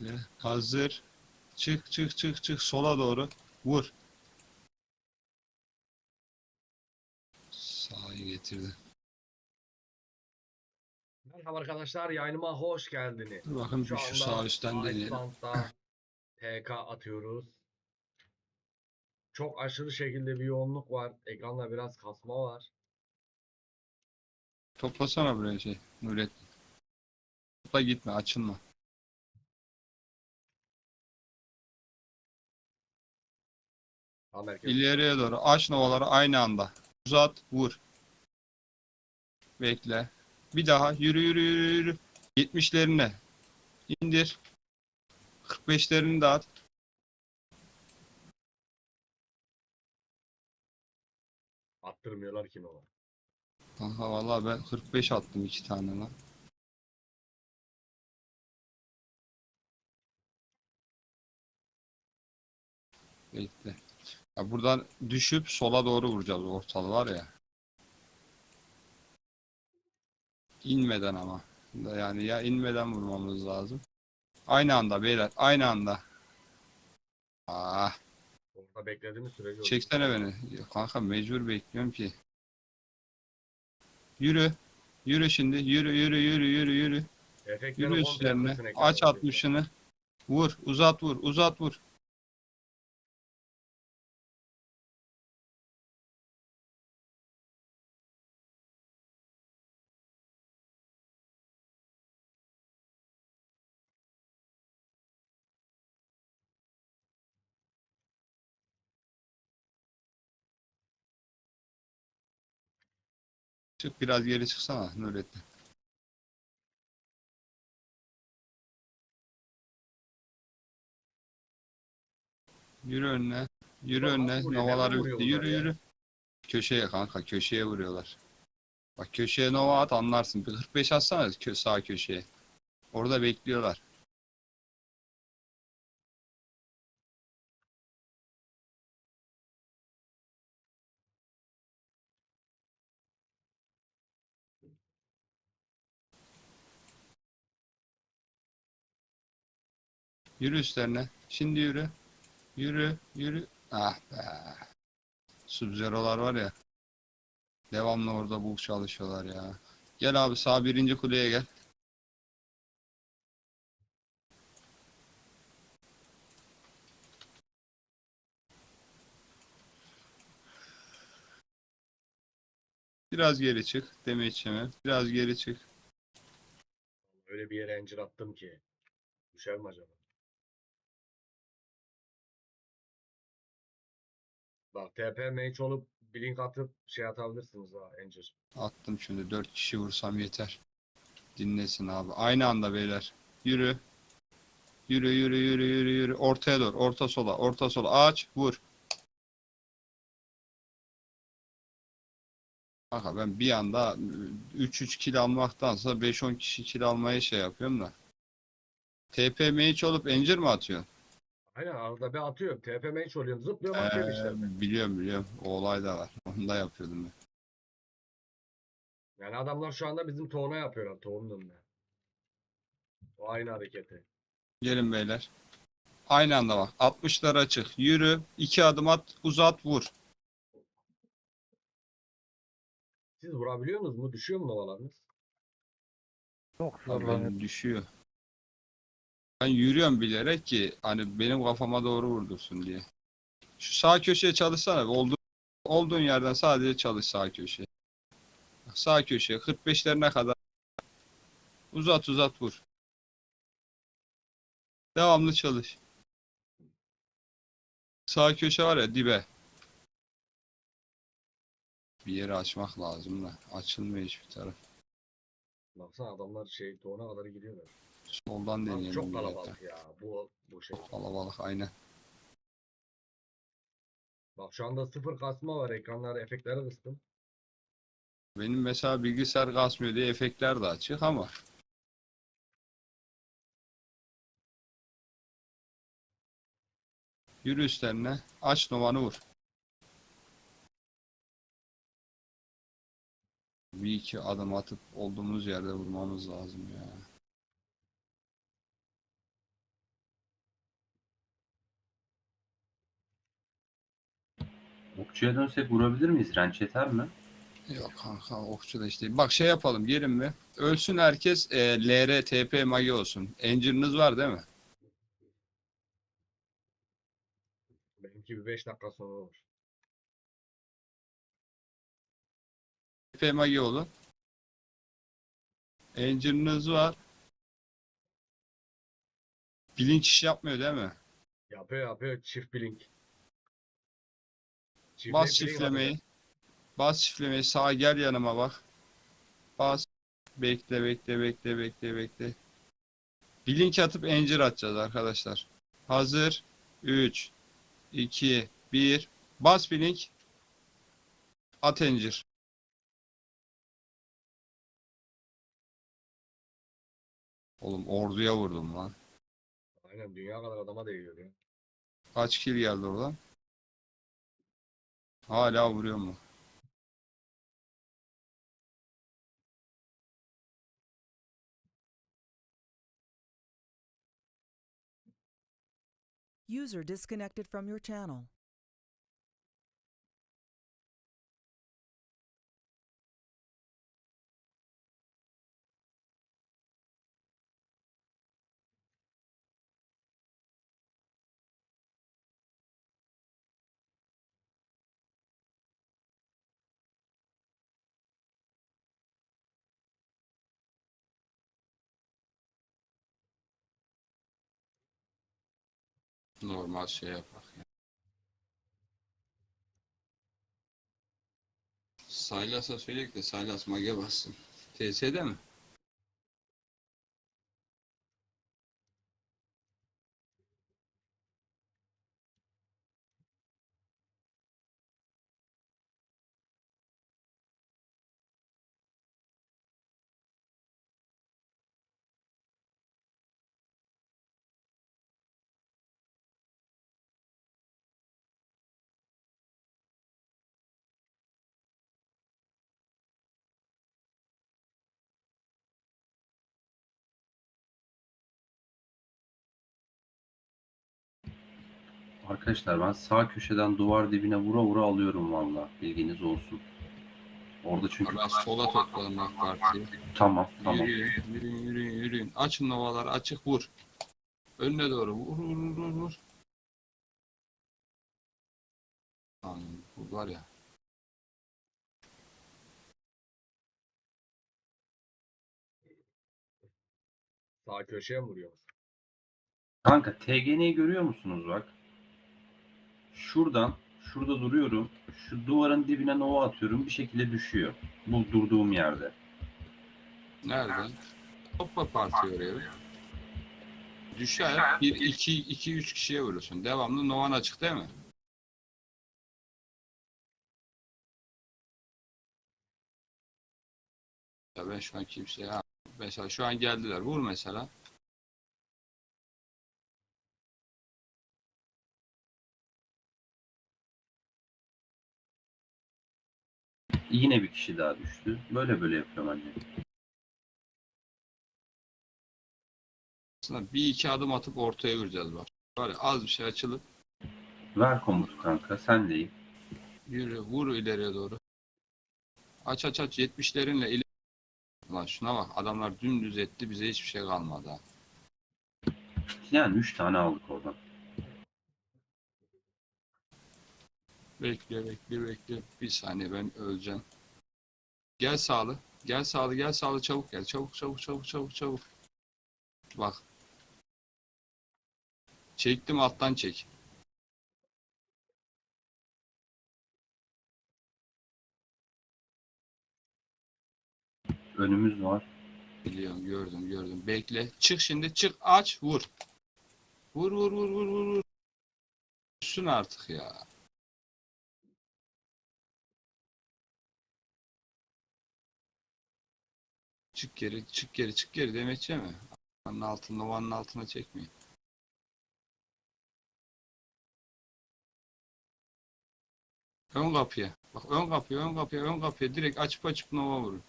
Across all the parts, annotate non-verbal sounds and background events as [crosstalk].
Bekle. Hazır. Çık çık çık çık sola doğru. Vur. Sağa getirdi. Merhaba arkadaşlar yayınıma hoş geldiniz. Dur bakayım bir şu sağ üstten deneyelim. TK atıyoruz. Çok aşırı şekilde bir yoğunluk var. Ekranda biraz kasma var. Toplasana buraya şey. Nurettin. Topla gitme açılma. İleriye doğru. Aç novaları aynı anda. Uzat, vur. Bekle. Bir daha. Yürü yürü yürü yürü. 70'lerine. İndir. 45'lerini de at. attırmıyorlar ki baba. Kanka vallahi ben 45 attım iki tane lan. Bekle. Ya buradan düşüp sola doğru vuracağız ortalı var ya. İnmeden ama. Yani ya inmeden vurmamız lazım. Aynı anda beyler. Aynı anda. Ah, Orada beklediğimiz sürece olur. çeksene beni. Ya kanka mecbur bekliyorum ki. Yürü. Yürü şimdi. Yürü yürü yürü yürü yürü. Efektleri Yürü komple üstlerine. Aç 60'ını. Vur. Uzat vur. Uzat vur. Çık biraz geri çıksana Nurettin. Yürü önüne. Yürü Ulan önüne. vuruyor? Bitti. vuruyor Yürü ya? yürü. Köşeye kanka. Köşeye vuruyorlar. Bak köşeye nova at anlarsın. Bir 45 atsana kö sağ köşeye. Orada bekliyorlar. Yürü üstlerine. Şimdi yürü. Yürü, yürü. Ah be. Subzerolar var ya. Devamlı orada bul çalışıyorlar ya. Gel abi sağ birinci kuleye gel. Biraz geri çık. Deme içeme. Biraz geri çık. Öyle bir yere encir attım ki. Düşer mi acaba? Bak TP mage olup blink atıp şey atabilirsiniz ha encir. Attım şimdi. Dört kişi vursam yeter. Dinlesin abi. Aynı anda beyler. Yürü. Yürü yürü yürü yürü yürü. Ortaya doğru. Orta sola. Orta sola. Aç. Vur. Kanka ben bir anda 3-3 kill almaktansa 5-10 kişi kill almaya şey yapıyorum da. TP mage olup encir mi atıyorsun? Aynen arada bir atıyorum. TP mage oluyorum. Zıplıyorum atıyorum işte. Ee, biliyorum biliyorum. O olay da var. Onu da yapıyordum ben. Yani adamlar şu anda bizim toğuna yapıyorlar. Toğunun önüne. O aynı hareketi. Gelin beyler. Aynı anda bak. 60'lar açık. Yürü. 2 adım at. Uzat. Vur. Siz vurabiliyor musunuz mu? Düşüyor mu Abi zorlanıyor. benim düşüyor. Ben yürüyorum bilerek ki hani benim kafama doğru vurdursun diye. Şu sağ köşeye çalışsana. Olduğun, olduğun yerden sadece çalış sağ köşeye. Sağ köşeye 45'lerine kadar uzat uzat vur. Devamlı çalış. Sağ köşe var ya dibe. Bir yeri açmak lazım da. Açılmıyor hiçbir taraf. Baksana adamlar şey toğuna kadar gidiyorlar. Soldan Lan deneyelim. çok bir kalabalık ya. Bu bu şey. Kalabalık aynen. Bak şu anda sıfır kasma var. Ekranlarda efektleri kıstım. Benim mesela bilgisayar kasmıyor diye efektler de açık ama yürü üstlerine aç novanı vur. Bir iki adım atıp olduğumuz yerde vurmamız lazım ya. Okçuya dönsek vurabilir miyiz? Renç yeter mi? Yok kanka okçu da işte. Bak şey yapalım gelin mi? Ölsün herkes e, LR, TP, magi olsun. Engine'ınız var değil mi? Benimki bir 5 dakika sonra olur. TP, magi olun. Engine'ınız var. Bilinç iş yapmıyor değil mi? Yapıyor yapıyor çift blink. Çift Bas atacak. Bas şiflemeyi. Sağa gel yanıma bak. Bas. Bekle bekle bekle bekle bekle. Bir link atıp encir atacağız arkadaşlar. Hazır. 3 2 1 Bas bir link. At encir. Oğlum orduya vurdum lan. Aynen dünya kadar adama değiyor ya. Kaç kill geldi oradan? Hala vuruyor mu? User disconnected from your channel. Normal şey yapar. ya. Saylas'a söyleyek de Saylas mage bassın. TS'de mi? Arkadaşlar ben sağ köşeden duvar dibine vura vura alıyorum valla. Bilginiz olsun. Orada çünkü Ben sola topladım AK Parti'yi. tamam tamam. Yürüyün, yürüyün, yürüyün, yürüyün. Açın novaları, açık vur. Önüne doğru vur, vur, vur, vur, vur. Lan bu var ya. Sağ köşeye mi vuruyor? Kanka TGN'yi görüyor musunuz bak? Şuradan şurada duruyorum. Şu duvarın dibine nova atıyorum. Bir şekilde düşüyor. Bu durduğum yerde. Nerede? Topla parti oraya. Düşer. 1, 2, 2, 3 kişiye vurursun. Devamlı novan açık değil mi? Ya ben şu an kimseye... Mesela şu an geldiler. Vur mesela. Yine bir kişi daha düştü. Böyle böyle yapıyorum hani. Aslında bir iki adım atıp ortaya vuracağız bak. Var ya az bir şey açılıp Ver komutu kanka. Sen deyim. Yürü, vur ileriye doğru. Aç aç aç 70'lerinle ileri. Lan şuna bak adamlar dümdüz etti bize hiçbir şey kalmadı ha. Yani 3 tane aldık oradan. Bekle bekle bekle. Bir saniye ben öleceğim. Gel sağlı. Gel sağlı gel sağlı çabuk gel. Çabuk çabuk çabuk çabuk çabuk. Bak. Çektim alttan çek. Önümüz var. Biliyorum gördüm gördüm. Bekle. Çık şimdi çık aç vur. Vur vur vur vur vur. Düşsün artık ya. Çık geri çık geri çık geri demetçe mi? Vanın altında vanın altına çekmeyin. Ön kapıya. Bak ön kapıya ön kapıya ön kapıya direkt açıp açıp nova vurun.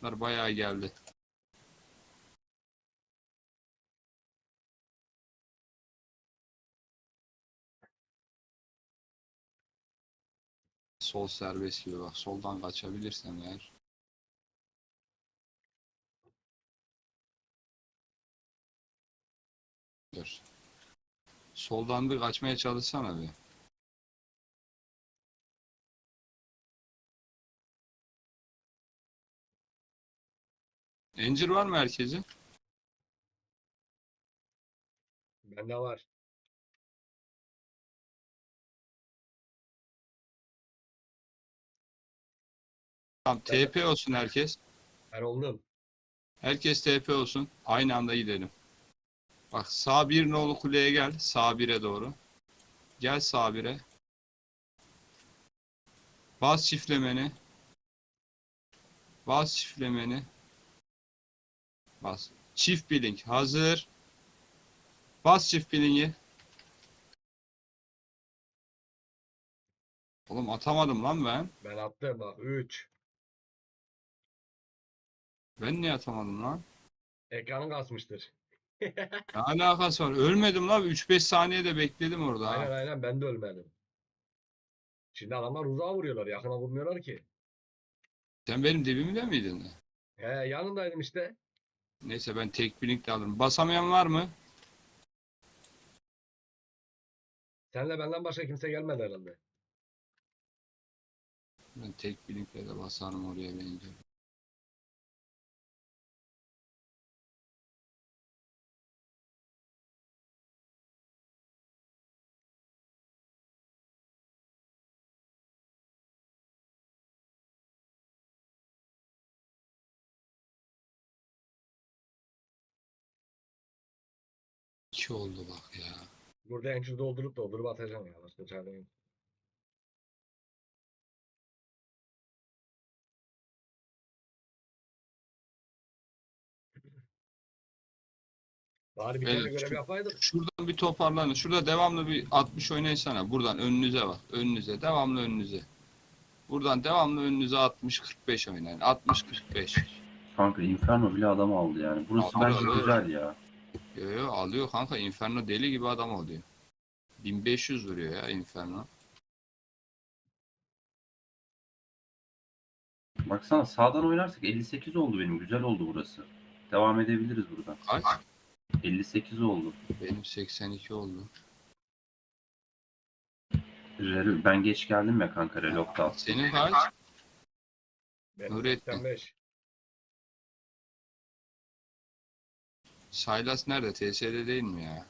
Bunlar bayağı geldi. sol serbest gibi bak. Soldan kaçabilirsem eğer. Dur. Soldan bir kaçmaya çalışsana bir. Encir var mı herkesin? Bende var. Tamam TP olsun herkes. Ben oldum. Herkes TP olsun. Aynı anda gidelim. Bak sağ bir nolu kuleye gel. Sağ bire doğru. Gel sağ bire. Bas çiftlemeni. Bas çiftlemeni. Bas. Çift bilink hazır. Bas çift bilingi. Oğlum atamadım lan ben. Ben attım bak 3. Ben niye atamadım lan? Ekranın kasmıştır. [laughs] Ne alakası var? Ölmedim lan. 3-5 saniye de bekledim orada. ha. Aynen aynen ben de ölmedim. Şimdi adamlar uzağa vuruyorlar. Yakına vurmuyorlar ki. Sen benim dibimde miydin? He yanındaydım işte. Neyse ben tek blink de alırım. Basamayan var mı? Senle benden başka kimse gelmedi herhalde. Ben tek blinkle de basarım oraya bence. İki oldu bak ya. Burada ençür doldurup doldurup atacağım ya. Başka çare yok. Bari bir Evet, tane görev şu- yapaydık. Şuradan bir toparlanın. Şurada devamlı bir 60 oynayasana. Buradan önünüze bak. Önünüze. Devamlı önünüze. Buradan devamlı önünüze 60-45 oynayın. 60-45. Kanka Inferno bile adam aldı yani. Burası bence güzel ya. Yo, yo, alıyor kanka. Inferno deli gibi adam oluyor. 1500 vuruyor ya Inferno. Baksana sağdan oynarsak 58 oldu benim. Güzel oldu burası. Devam edebiliriz buradan. Kaç? 58 oldu. Benim 82 oldu. Rel- Ben geç geldim ya kanka Relok'ta. Senin kaç? Benim Nurettin. 85. Saylas nerede? TS'de değil mi ya?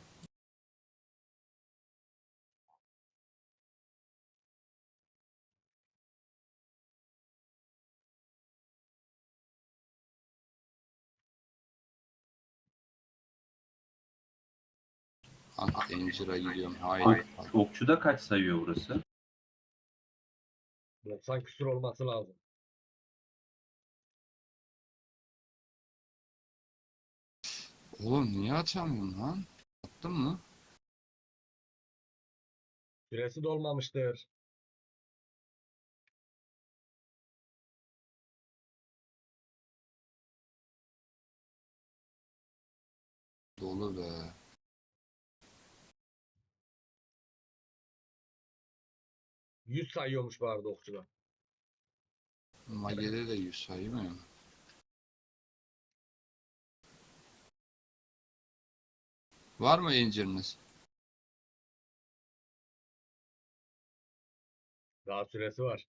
Angel'a gidiyorum. Hayır. Okçuda kaç sayıyor burası? 90 küsur olması lazım. Oğlum niye atamıyorum lan? Attın mı? Süresi dolmamıştır. Dolu be. Yüz sayıyormuş bu arada okçuda. Mage'de de 100 saymıyor mu? Var mı Angel'ınız? Daha süresi var.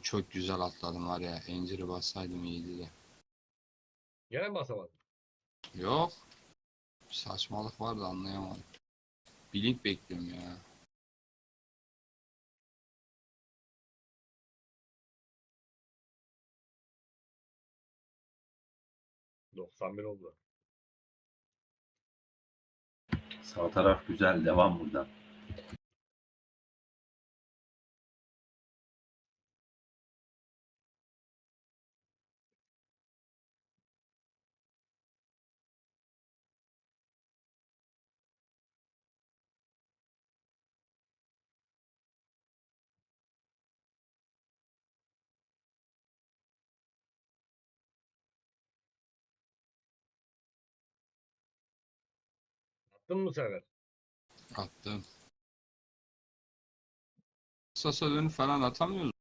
Ulan çok güzel atladım var ya. Angel'ı bassaydım iyiydi de. Gene mi basamadın? Yok. Saçmalık var da anlayamadım. Blink bekliyorum ya. Doksan bir oldu. Sağ taraf güzel. Devam buradan. Attın bu sefer? Attım. Sasa dönüp falan atamıyoruz.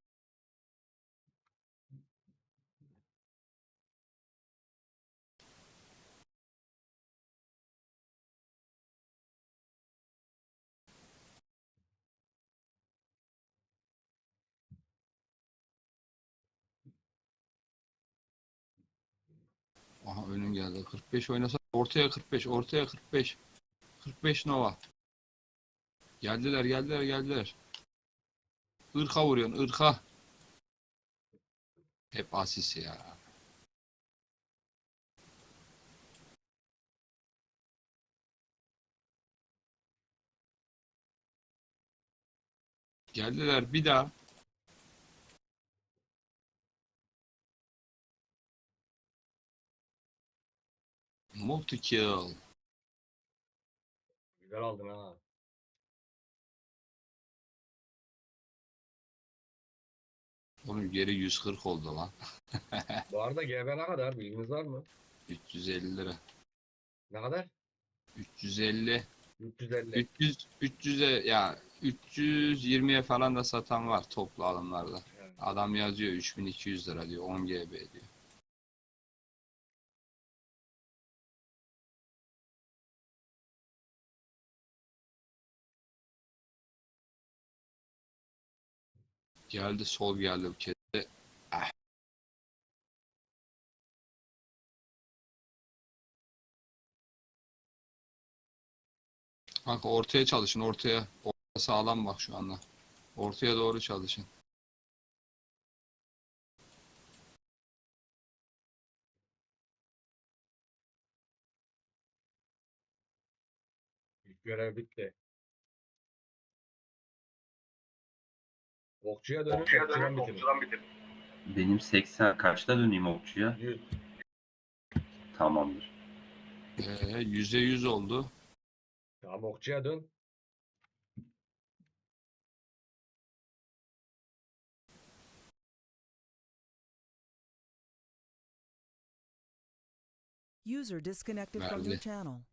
Aha önün geldi. 45 oynasa ortaya 45, ortaya 45. 45 Nova. Geldiler, geldiler, geldiler. Irka vuruyorsun, ırka. Hep asis ya. Geldiler bir daha. Multi kill. Güzel aldın ha. Onun geri 140 oldu lan. Bu arada GB ne kadar bilginiz var mı? 350 lira. Ne kadar? 350. 350. 300 300'e ya 320'ye falan da satan var toplu alımlarda. Yani. Adam yazıyor 3200 lira diyor 10 GB diyor. Geldi sol geldi bu kedi. Ah. Kanka ortaya çalışın ortaya. Orta sağlam bak şu anda. Ortaya doğru çalışın. Görev bitti. Okçuya dönün, okçudan bitirin. Benim 80 kaçta döneyim okçuya? 100. Tamamdır. Ee, yüzde yüz oldu. Tamam okçuya dön. User disconnected from your Verdi. channel.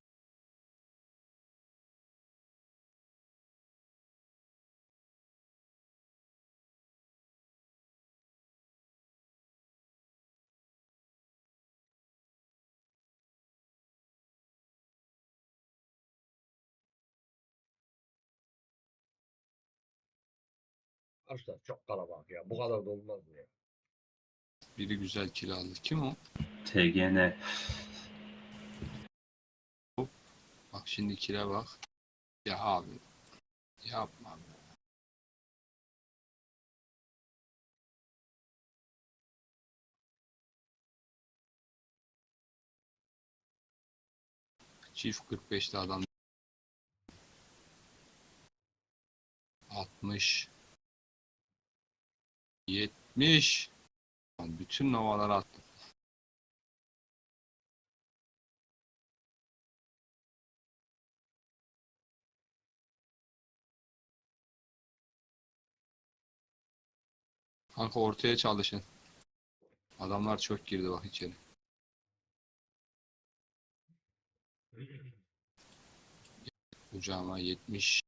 Arkadaşlar çok kalabalık ya. Bu kadar da olmaz mı ya? Biri güzel kill aldı. Kim o? TGN. Bak şimdi kile bak. Ya abi. Yapma be. Çift 45'te adam 60 70 Lan Bütün novaları attı. Kanka ortaya çalışın. Adamlar çok girdi bak içeri. Kucağıma 70.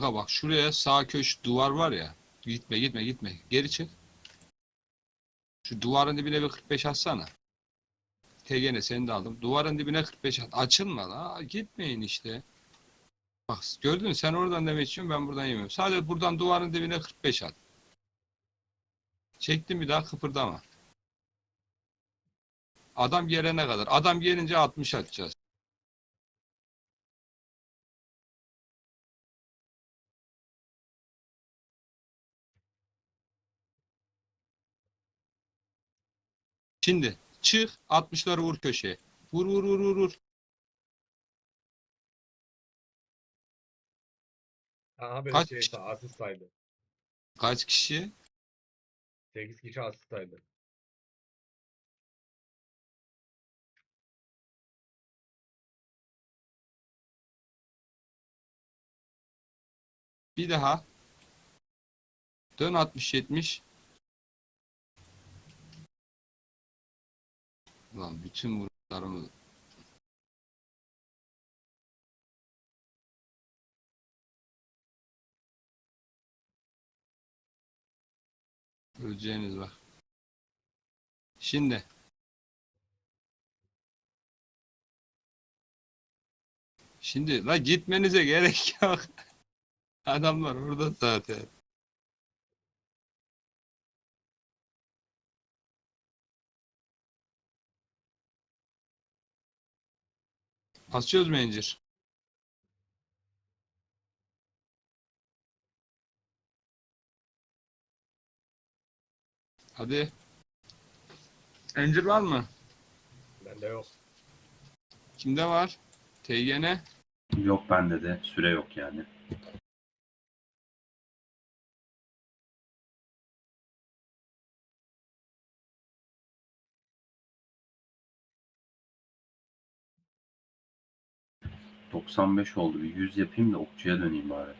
Kanka bak şuraya sağ köş duvar var ya. Gitme gitme gitme. Geri çık. Şu duvarın dibine bir 45 atsana. TG'ne seni de aldım. Duvarın dibine 45 at. Açılma la. Gitmeyin işte. Bak gördün mü sen oradan demek istiyorsun ben buradan yemiyorum. Sadece buradan duvarın dibine 45 at. Çektim bir daha kıpırdama. Adam gelene kadar. Adam gelince 60 atacağız. Şimdi çık 60'ları vur köşeye. Vur vur vur vur vur. Aha böyle Kaç- şey asist saydı. Kaç kişi? 8 kişi asist saydı. Bir daha. Dön 60 Ulan bütün vuruşlarımı Öleceğiniz bak. Şimdi Şimdi la gitmenize gerek yok. [laughs] Adamlar orada zaten. Basıyoruz mu? Hadi. Incir var mı? Bende yok. Kimde var? TGN. Yok bende de süre yok yani. ...95 oldu. Bir 100 yapayım da okçuya döneyim bari.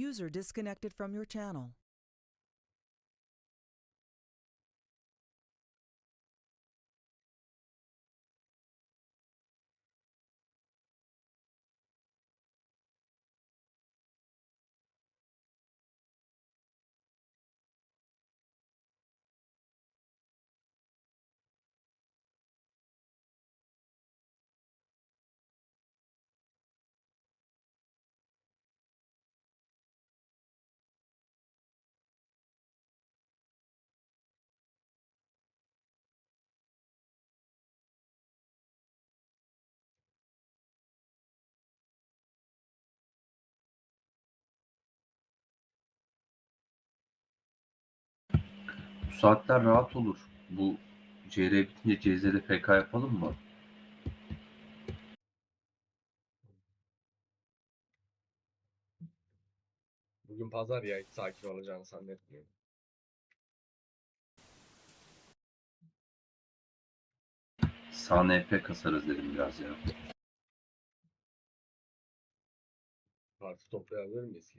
User disconnected from your channel. Saatler rahat olur. Bu CR bitince CZ'de PK yapalım mı? Bugün pazar ya hiç sakin olacağını zannetmiyorum. Sağ NP kasarız dedim biraz ya. Parti toplayabilir miyiz ki?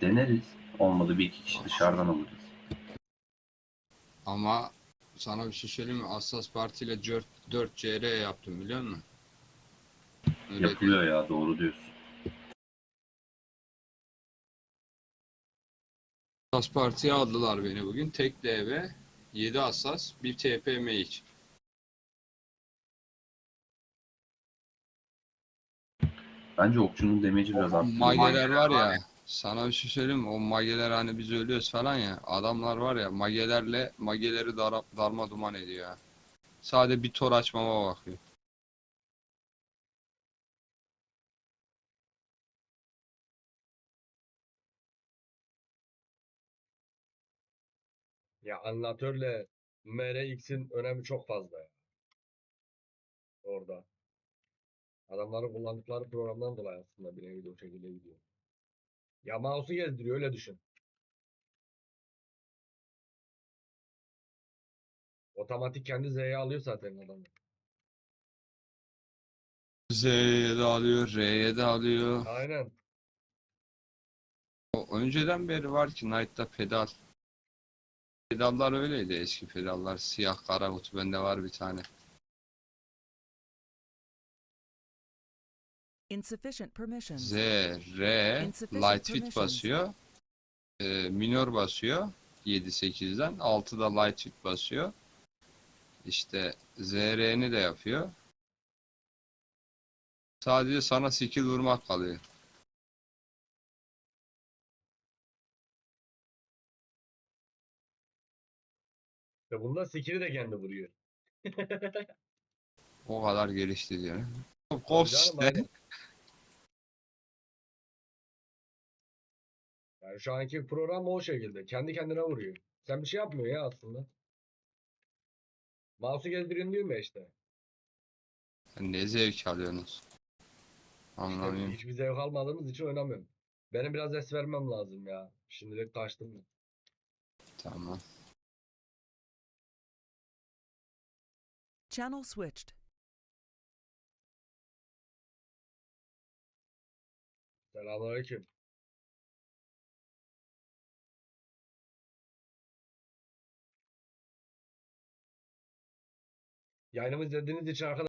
Deneriz. Olmadı bir iki kişi dışarıdan alırız. Ama sana bir şey söyleyeyim mi? Assas Parti ile 4, 4 CR yaptım biliyor musun? Öyle Yapılıyor ya doğru diyorsun. Assas Parti'ye aldılar beni bugün. Tek DB, 7 Assas, 1 TPM iç. Bence okçunun damage'i biraz arttı. Mageler var ya. Sana bir şey söyleyeyim mi? O mageler hani biz ölüyoruz falan ya. Adamlar var ya magelerle mageleri dar, darma duman ediyor ya. Sadece bir tor açmama bakıyor. Ya anlatörle MRX'in önemi çok fazla. Orada. Adamların kullandıkları programdan dolayı aslında bir nevi de o şekilde gidiyor. Ya mouse'u gezdiriyor öyle düşün. Otomatik kendi Z'ye alıyor zaten adam. Z'ye de alıyor, R'ye de alıyor. Aynen. O önceden beri var ki Knight'ta pedal. Pedallar öyleydi eski pedallar. Siyah kara kutu bende var bir tane. Z, R, light fit basıyor. E, minor basıyor. 7-8'den. 6'da light fit basıyor. İşte ZR'ni de yapıyor. Sadece sana skill vurmak kalıyor. Ve bunda skill'i de kendi vuruyor. [laughs] O kadar gelişti diyor. Canım, işte. aynen. [laughs] Yani şu anki program o şekilde. Kendi kendine vuruyor. Sen bir şey yapmıyor ya aslında. Mouse'u gezdirin diyor mu işte? Ne zevk alıyorsunuz? İşte Anlamıyorum. hiçbir zevk almadığımız için oynamıyorum. Benim biraz es vermem lazım ya. Şimdilik kaçtım mı? Tamam. Channel switched. Selamünaleyküm. Yayınımı izlediğiniz için arkadaşlar